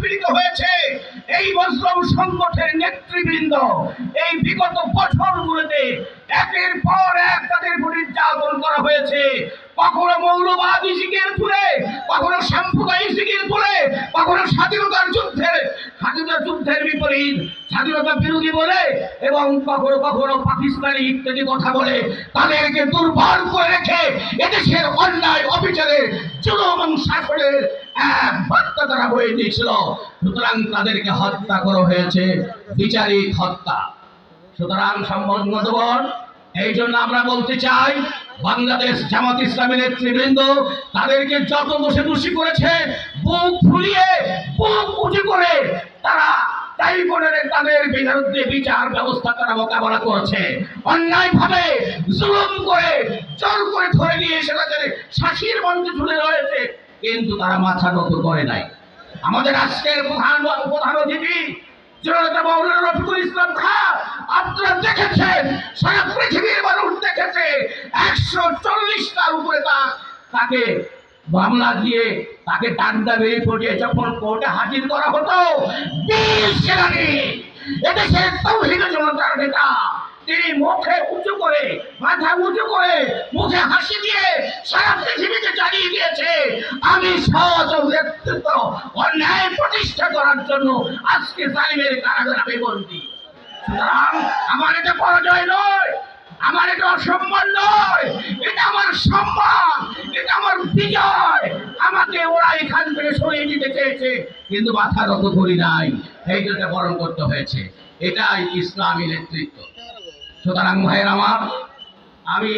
পীড়িত হয়েছে। এই মজলুম সংগঠনের নেতৃবৃন্দ, এই বিগত বছরগুলোতে একের পর এক তাদের নির্যাতন করা হয়েছে। কখনো মৌলবাদী শিখের তুলে কখনো সাম্প্রদায়িক শিখের তুলে কখনো স্বাধীনতার যুদ্ধের স্বাধীনতা যুদ্ধের বিপরীত, স্বাধীনতা বিরোধী বলে এবং কখনো কখনো পাকিস্তানি ইত্যাদি কথা বলে। তাদেরকে দুর্বল করে রেখে এদেশের অন্যায় অবিচারের শাসনের এক বার্তা তারা বয়ে দিয়েছিল সুতরাং তাদেরকে হত্যা করা হয়েছে, বিচারিক হত্যা। সুতরাং সম্বন্ধবর এই জন্য আমরা বলতে চাই, বাংলাদেশ জামাত ইসলামী নেতৃবৃন্দ, তাদেরকে যত দোষে দোষী করেছে, বুক ফুলিয়ে, বুক উঁচু করে তারা ট্রাইব্যুনালে তাদের বিরুদ্ধে বিচার ব্যবস্থা তারা মোকাবেলা করছে। অন্যায় ভাবে জুলুম করে, জোর করে ধরে নিয়ে তাদের শাসির মঞ্চে ঝুলে রয়েছে। কিন্তু তারা মাথা নত করে নাই। আমাদের আজকের প্রধান প্রধান অতিথি ইসলাম দেখেছেন, সারা দেখেছে, একশো চল্লিশটার উপরে তাকে দিয়ে, তাকে যখন হাজির করা হতো জনতার নেতা, তিনি মুখে উঁচু করে, মাথা উঁচু করে, মুখে হাসি জানিয়ে দিয়েছে আমি সহজ নেতৃত্ব অন্যায় প্রতিষ্ঠা করার জন্য আজকে জালিমের কারাগার আমি বন্দি। সুতরাং আমার এটা পরাজয় নয়, আমার এটা অসম্মান নয়, এটা আমার সম্মান, এটা আমার বিজয়। আমাকে ওরা এখান থেকে সরিয়ে দিতে চেয়েছে, কিন্তু মাথা নত করি নাই। এই জন্য বরণ করতে হয়েছে। এটাই ইসলামী নেতৃত্ব। সুতরাং ভাইয়ের আমার, আমি